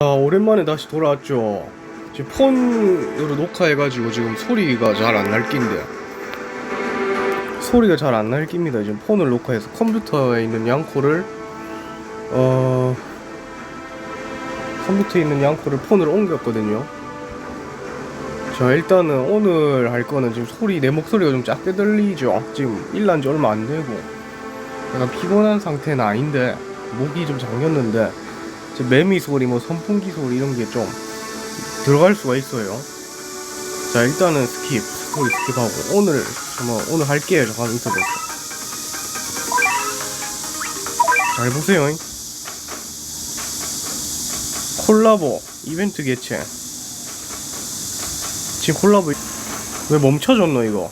아, 오랜만에 다시 돌아왔죠. 지금 폰으로 녹화해가지고 지금 소리가 잘 안 날 낀데. 소리가 잘 안날 깁니다. 지금 폰을 녹화해서 컴퓨터에 있는 양코를, 어, 컴퓨터에 있는 양코를 폰으로 옮겼거든요. 자, 일단은 오늘 할 거는 지금 소리, 내 목소리가 좀 작게 들리죠. 지금 일난 지 얼마 안 되고. 약간 피곤한 상태는 아닌데, 목이 좀 잠겼는데, 매미 소리, 뭐 선풍기 소리 이런 게 좀 들어갈 수가 있어요. 자 일단은 스킵, 스토리 스킵하고 오늘 뭐 오늘 할게요. 잠깐 인터뷰. 잘 보세요. 잉. 콜라보 이벤트 개최. 지금 콜라보 왜 멈춰졌노 이거?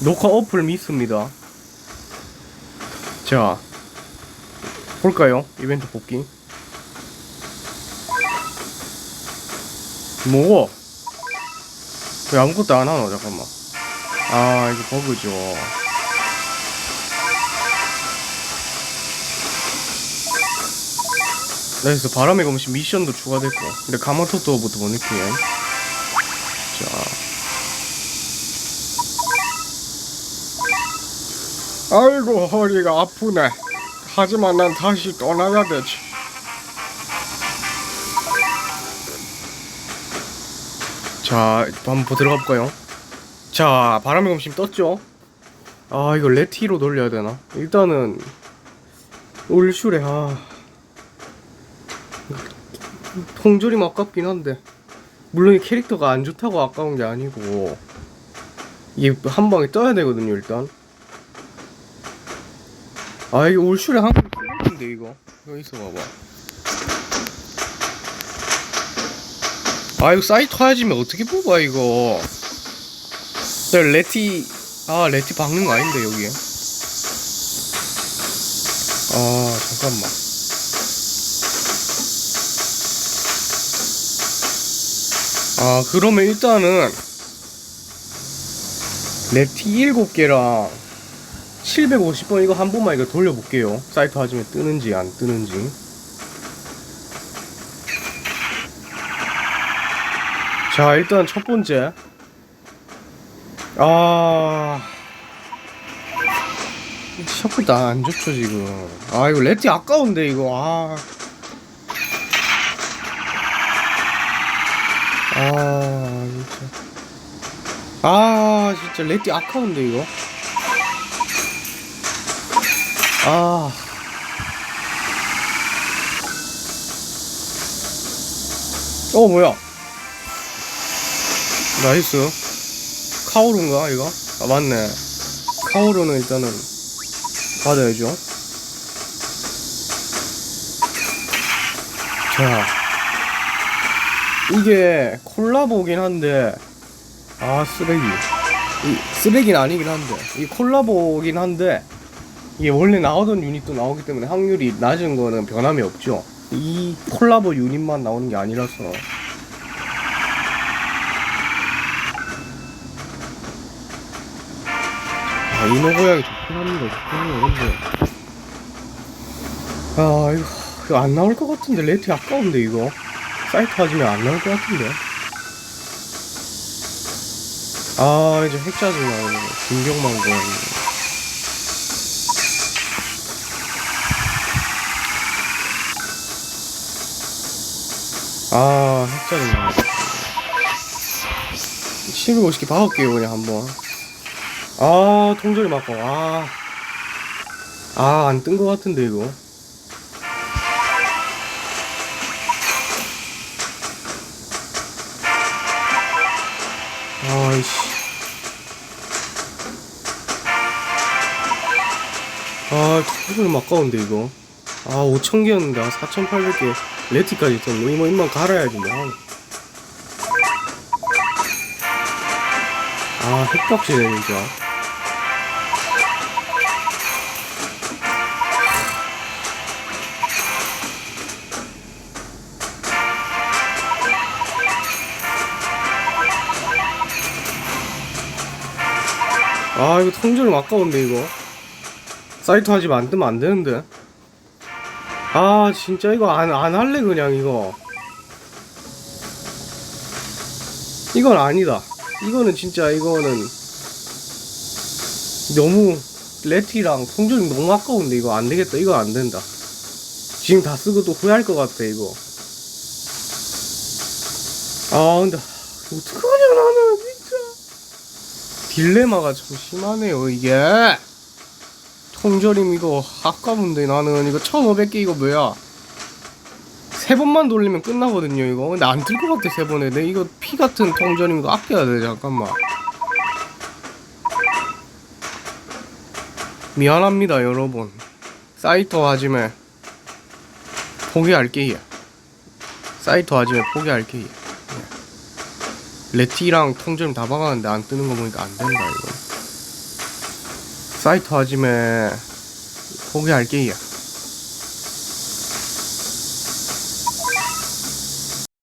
녹화 어플 미스입니다. 자 볼까요? 이벤트 복귀. 뭐고? 왜 아무것도 안 하노? 잠깐만. 아, 이거 버그죠. 그래서 바람의 검신 미션도 추가됐고. 근데 가마토토부터 못 느끼네. 자. 아이고, 허리가 아프네. 하지만 난 다시 떠나야 되지. 자, 한번 보- 들어가 볼까요? 자, 바람의 검심 떴죠? 아, 이거 레티로 돌려야 되나? 일단은 올슈레 아 통조림 아깝긴 한데 물론 이 캐릭터가 안 좋다고 아까운 게 아니고 이게 한 방에 떠야 되거든요, 일단. 아, 이게 올슈레 한번 쓰는데 이거. 이거 있어 봐봐. 아 이거 사이트 하야지면 어떻게 뽑아 이거? 저 레티. 아 레티 박는 거 아닌데 여기에. 아 잠깐만. 아 그러면 일단은 레티 7개랑 750번 이거 한 번만 이거 돌려볼게요. 사이트 하지면 뜨는지 안 뜨는지 자 일단 첫 번째 아 셔플도 안 좋죠 지금 아 이거 레티 아까운데 이거 아 아, 진짜. 아, 진짜, 레티 아까운데, 이거. 아. 어, 뭐야. 나이스. 카오루인가, 이거? 아, 맞네. 카오루는 일단은 받아야죠. 자. 이게 콜라보긴 한데, 아, 쓰레기. 이, 쓰레기는 아니긴 한데, 이 콜라보긴 한데, 이게 원래 나오던 유닛도 나오기 때문에 확률이 낮은 거는 변함이 없죠. 이 콜라보 유닛만 나오는 게 아니라서. 아, 이노 고양이 좋긴 합니다. 좋긴 해요, 근데. 아, 이거, 이거 안 나올 것 같은데, 레티 아까운데, 이거. 사이트 하지면 안 나올 것 같은데. 아, 이제 핵 짜증 나오네. 김경만 고양이. 아, 핵 짜증 나네. 750개 박을게요, 그냥 한번. 아, 통조리 맞고, 아. 아, 안 뜬 것 같은데, 이거. 아이씨. 아, 통조리 아까운데, 이거. 아, 5,000개였는데, 아, 4,800개. 레티까지 있었네. 이거 입만 갈아야지, 뭐. 아, 핵박지네, 진짜. 아 이거 통조림 아까운데 이거. 사이트 하지만 안 뜨면 안 되는데. 아 진짜 이거 안, 안 할래 그냥 이거. 이건 아니다. 이거는 진짜 이거는 너무 레티랑 통조림 너무 아까운데 이거 안 되겠다. 이거 안 된다. 지금 다 쓰고 또 후회할 것 같아 이거. 아 근데 어떡하냐 나는. 진짜 딜레마가 좀 심하네요 이게. 통조림 이거 아까운데 나는 이거 1500개 이거 뭐야? 세 번만 돌리면 끝나거든요 이거. 근데 안 뜰 것 같아 세 번에. 내 이거 피 같은 통조림 이거 아껴야 돼 잠깐만. 미안합니다 여러분. 사이토 하지메 포기할게요. 사이토 하지메 포기할게요. 예. 레티랑 통조림 다 박았는데 안 뜨는 거 보니까 안 된다 이거. 사이토 하지메 포기할게요